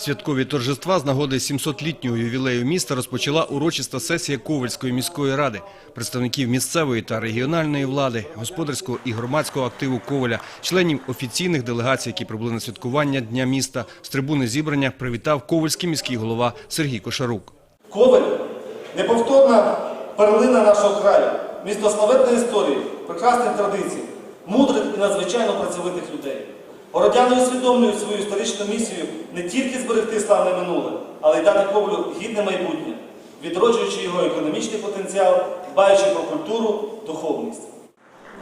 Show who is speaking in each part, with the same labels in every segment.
Speaker 1: Святкові торжества з нагоди 700-літнього ювілею міста розпочала урочиста сесія Ковальської міської ради. Представників місцевої та регіональної влади, господарського і громадського активу Коваля, членів офіційних делегацій, які прибули на святкування Дня міста, з трибуни зібрання привітав ковальський міський голова Сергій Кошарук.
Speaker 2: Коваль неповторна перлина нашого краю, місто славетної історії, прекрасних традицій, мудрих і надзвичайно працьовитих людей. Городяни усвідомлюють свою історичну місію не тільки зберегти славне минуле, але й дати Ковалю гідне майбутнє, відроджуючи його економічний потенціал, дбаючи про культуру, духовність.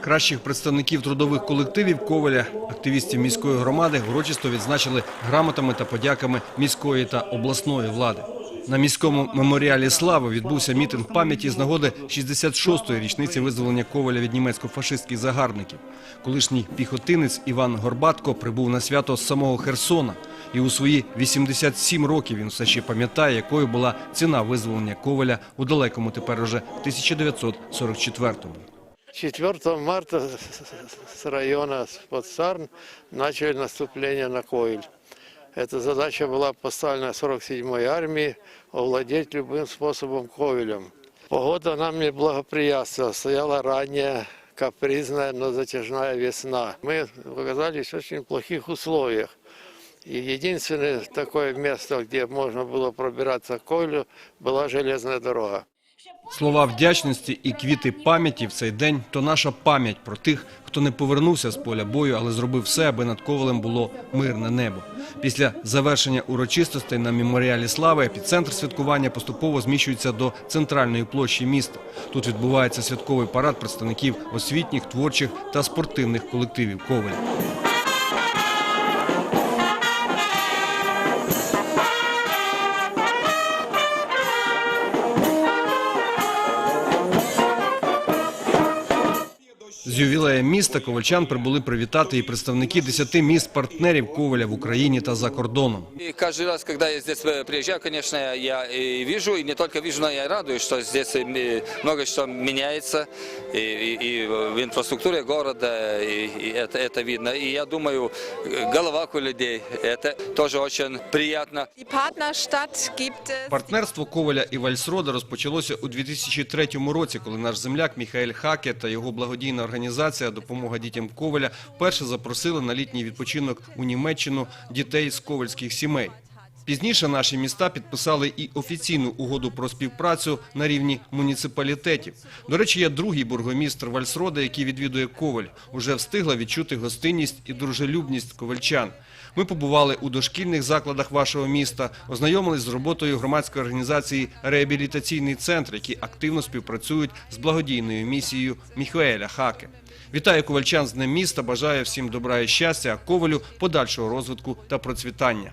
Speaker 1: Кращих представників трудових колективів Коваля, активістів міської громади, урочисто відзначили грамотами та подяками міської та обласної влади. На міському меморіалі слави відбувся мітинг пам'яті з нагоди 66-ї річниці визволення Коваля від німецько-фашистських загарбників. Колишній піхотинець Іван Горбатко прибув на свято з самого Херсона. І у свої 87 років він все ще пам'ятає, якою була ціна визволення Коваля у далекому тепер уже 1944-му.
Speaker 3: 4 марта с района Спотсарн начали наступление на Койль. Эта задача была поставлена 47-й армии овладеть любым способом Ковелем. Погода нам не благоприятствовала, стояла ранняя, капризная, но затяжная весна. Мы оказались в очень плохих условиях. И единственное такое место, где можно было пробираться к Койлю, была железная дорога.
Speaker 1: Слова вдячності і квіти пам'яті в цей день – то наша пам'ять про тих, хто не повернувся з поля бою, але зробив все, аби над Ковалем було мирне небо. Після завершення урочистостей на меморіалі слави епіцентр святкування поступово зміщується до центральної площі міста. Тут відбувається святковий парад представників освітніх, творчих та спортивних колективів Коваля. З ювілеєм міста ковальчан прибули привітати і представники 10 міст партнерів Коваля в Україні та за кордоном.
Speaker 4: И каждый раз, когда я здесь э, приезжаю, конечно, я и вижу, и не только вижу, но я радуюсь, что здесь э, много что меняется и, и- и в инфраструктуре города, и, и это, это видно. И я думаю, э, голова у людей, это тоже очень приятно.
Speaker 5: Die Partnerstadt gibt es.
Speaker 1: Партнерство Коваля і Вальсрода розпочалося у 2003 році, коли наш земляк Міхаель Хаке та його благодійна організація «Допомога дітям Коваля» вперше запросила на літній відпочинок у Німеччину дітей з ковальських сімей. Пізніше наші міста підписали і офіційну угоду про співпрацю на рівні муніципалітетів. До речі, є другий бургомістр Вальсрода, який відвідує Коваль. Уже встигла відчути гостинність і дружелюбність ковальчан. Ми побували у дошкільних закладах вашого міста, ознайомились з роботою громадської організації «Реабілітаційний центр», які активно співпрацюють з благодійною місією Міхаеля Хаке. Вітаю ковальчан з Днем міста, бажаю всім добра і щастя, а ковалю подальшого розвитку та процвітання.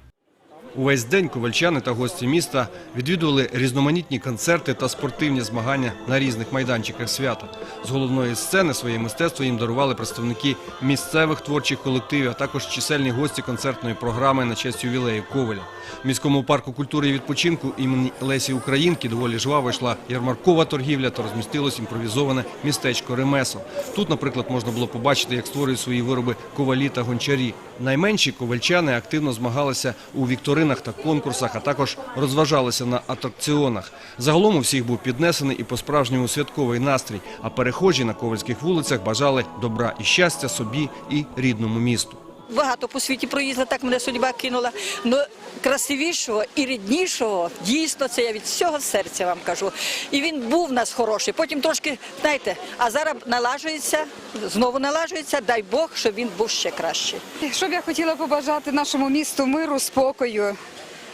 Speaker 1: Увесь день ковальчани та гості міста відвідували різноманітні концерти та спортивні змагання на різних майданчиках свята. З головної сцени своє мистецтво їм дарували представники місцевих творчих колективів, а також чисельні гості концертної програми на честь ювілею Коваля. В міському парку культури і відпочинку імені Лесі Українки доволі жваво йшла ярмаркова торгівля та розмістилось імпровізоване містечко Ремесо. Тут, наприклад, можна було побачити, як створюють свої вироби ковалі та гончарі. Найменші ковальчани активно змагалися у вікторинах та конкурсах, а також розважалися на атракціонах. Загалом у всіх був піднесений і по-справжньому святковий настрій, а перехожі на ковальських вулицях бажали добра і щастя собі і рідному місту.
Speaker 6: Багато по світі проїздила, так мене судьба кинула. Ну красивішого і ріднішого, дійсно, це я від всього серця вам кажу. І він був в нас хороший. Потім трошки, знаєте, а зараз налажується, знову налажується. Дай Бог, щоб він був ще кращий.
Speaker 7: Що б я хотіла побажати нашому місту миру, спокою.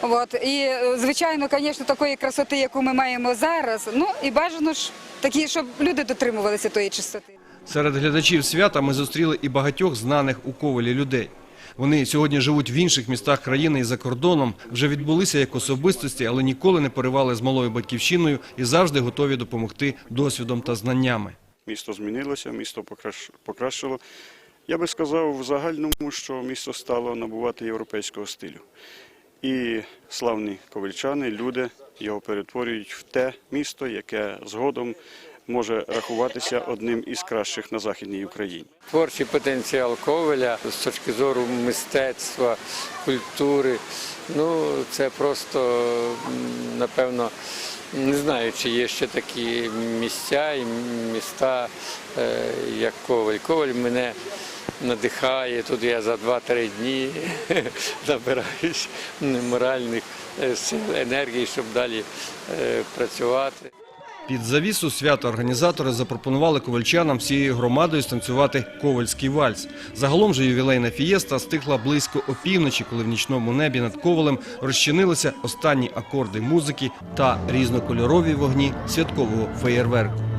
Speaker 7: От. І, звичайно, звісно, такої красоти, яку ми маємо зараз. Ну і бажано ж такі, щоб люди дотримувалися тої чистоти.
Speaker 1: Серед глядачів свята ми зустріли і багатьох знаних у Ковалі людей. Вони сьогодні живуть в інших містах країни і за кордоном, вже відбулися як особистості, але ніколи не поривали з малою батьківщиною і завжди готові допомогти досвідом та знаннями.
Speaker 8: Місто змінилося, місто покращ- покращило. Я би сказав в загальному, що місто стало набувати європейського стилю. І славні ковальчани, люди його перетворюють в те місто, яке згодом може рахуватися одним із кращих на Західній Україні.
Speaker 9: Творчий потенціал Ковеля з точки зору мистецтва, культури. Ну, це просто, напевно, не знаю, чи є ще такі місця і міста, е, як Ковель. Ковель мене надихає. Тут я за 2-3 дні набираюсь моральних е, сил, енергії, щоб далі е, працювати.
Speaker 1: Під завісу свята організатори запропонували ковальчанам всією громадою станцювати ковальський вальс. Загалом же ювілейна фієста стихла близько опівночі, коли в нічному небі над ковалем розчинилися останні акорди музики та різнокольорові вогні святкового феєрверку.